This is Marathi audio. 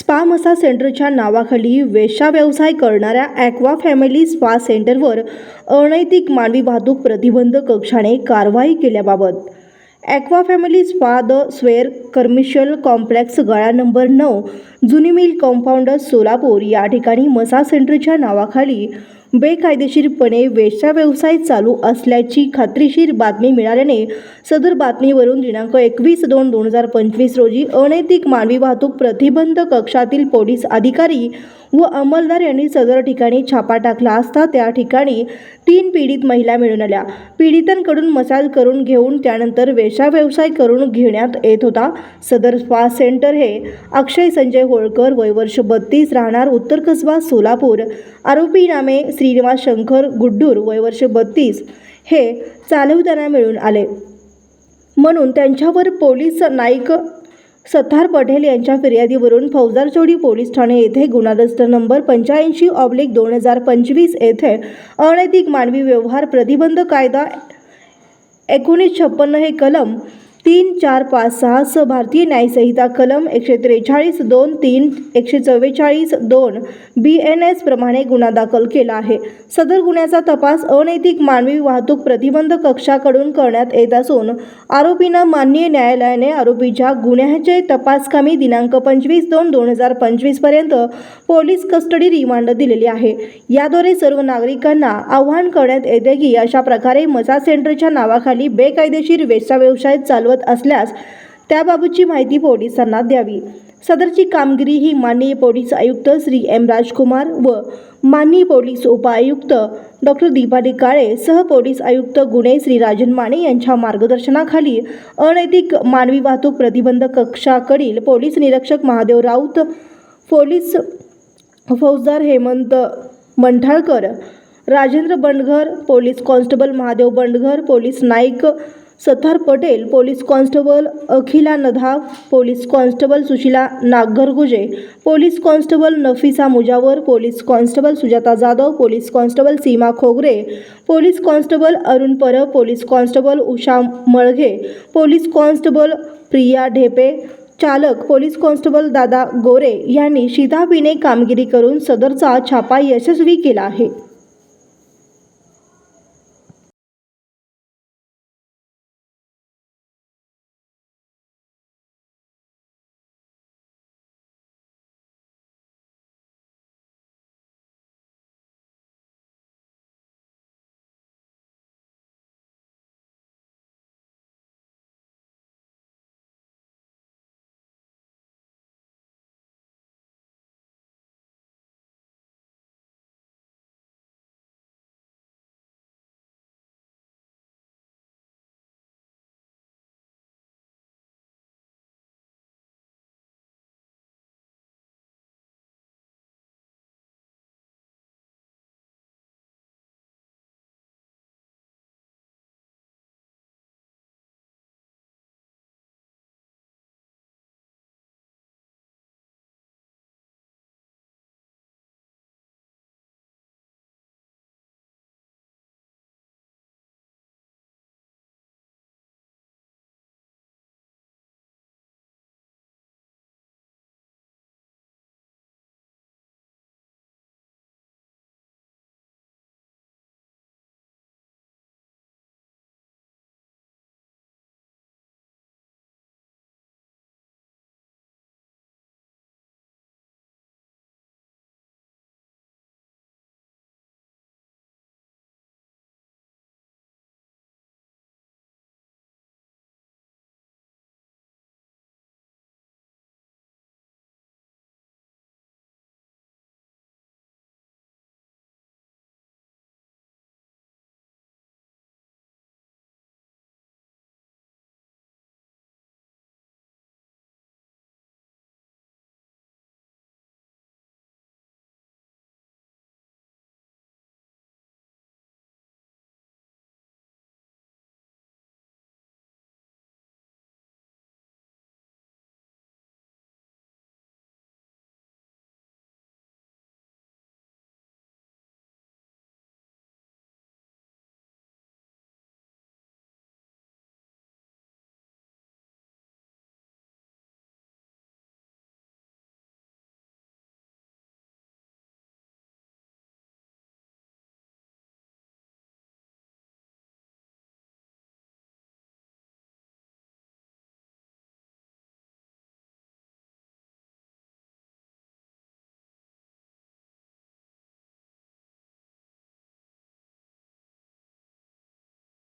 स्पा मसा सेंटरच्या नावाखाली वेशा व्यवसाय करणाऱ्या ॲक्वा फॅमिली स्पा सेंटरवर अनैतिक मानवी वाहतूक प्रतिबंध कक्षाने कारवाई केल्याबाबत. Aqua family spa the square commercial complex गळा नंबर नऊ जुनी मिल कॉम्पाऊंडर सोलापूर या ठिकाणी मसा सेंटरच्या नावाखाली बेकायदेशीरपणे वेश्या व्यवसाय चालू असल्याची खात्रीशीर बातमी मिळाल्याने सदर बातमीवरून दिनांक एकवीस दोन दोन हजार पंचवीस रोजी अनैतिक मानवी वाहतूक प्रतिबंध कक्षातील पोलीस अधिकारी व अंमलदार यांनी सदर ठिकाणी छापा टाकला असता त्या ठिकाणी तीन पीडित महिला मिळून आल्या. पीडितांकडून मसाज करून घेऊन त्यानंतर वेश्या व्यवसाय करून घेण्यात येत होता. सदर स्पा सेंटर हे अक्षय संजय होळकर वय वर्ष बत्तीस राहणार उत्तर कसबा सोलापूर. आरोपी नामे श्रीनिवास शंकर गुड्डूर वय वर्ष बत्तीस हे चालवताना मिळून आले. म्हणून त्यांच्यावर पोलीस नाईक सत्तार पटेल यांच्या फिर्यादीवरून फौजारचोडी पोलीस ठाणे येथे गुन्हा नंबर पंच्याऐंशी ऑब्लिक दोन हजार पंचवीस येथे अनैतिक मानवी व्यवहार प्रतिबंध कायदा एकोणीस छप्पन्न हे कलम तीन चार पाच सहा स भारतीय न्यायसंहिता कलम एकशे त्रेचाळीस दोन तीन एकशे चव्वेचाळीस दोन बी एन एस प्रमाणे गुन्हा दाखल केला आहे. सदर गुन्ह्याचा तपास अनैतिक मानवी वाहतूक प्रतिबंध कक्षाकडून करण्यात येत असून आरोपींना माननीय न्यायालयाने आरोपीच्या गुन्ह्याचे तपासकामी दिनांक पंचवीस दोन दोन हजार पंचवीसपर्यंत पोलीस कस्टडी रिमांड दिलेली आहे. याद्वारे सर्व नागरिकांना आव्हान करण्यात येते की अशा प्रकारे मसा सेंटरच्या नावाखाली बेकायदेशीर वेश्या व्यवसाय चालवत असल्यास त्याबाबतची माहिती पोलिसांना द्यावी. सदरची कामगिरी ही माननीय पोलीस आयुक्त श्री एम राजकुमार व माननीय पोलीस उपआयुक्त डॉक्टर दीपाली काळे सह पोलीस आयुक्त गुन्हे श्री राजन माने यांच्या मार्गदर्शनाखाली अनैतिक मानवी वाहतूक प्रतिबंध कक्षाकडील पोलीस निरीक्षक महादेव राऊत पोलीस फौजदार Hemant Manthalkar Rajendra Bandghar police constable Mahadev Bandghar police Naik Sattar Patel police constable Akhila Nadhav police constable Sushila Nagarguje police constable Nafisa Mujawar police constable Sujata Jadhav police constable Seema Khogre police constable Arun Parab police constable Usha Malghe police constable Priya Dhepe चालक पोलीस कॉन्स्टेबल दादा गोरे यांनी शिताफीने कामगिरी करून सदरचा छापा यशस्वी केला आहे.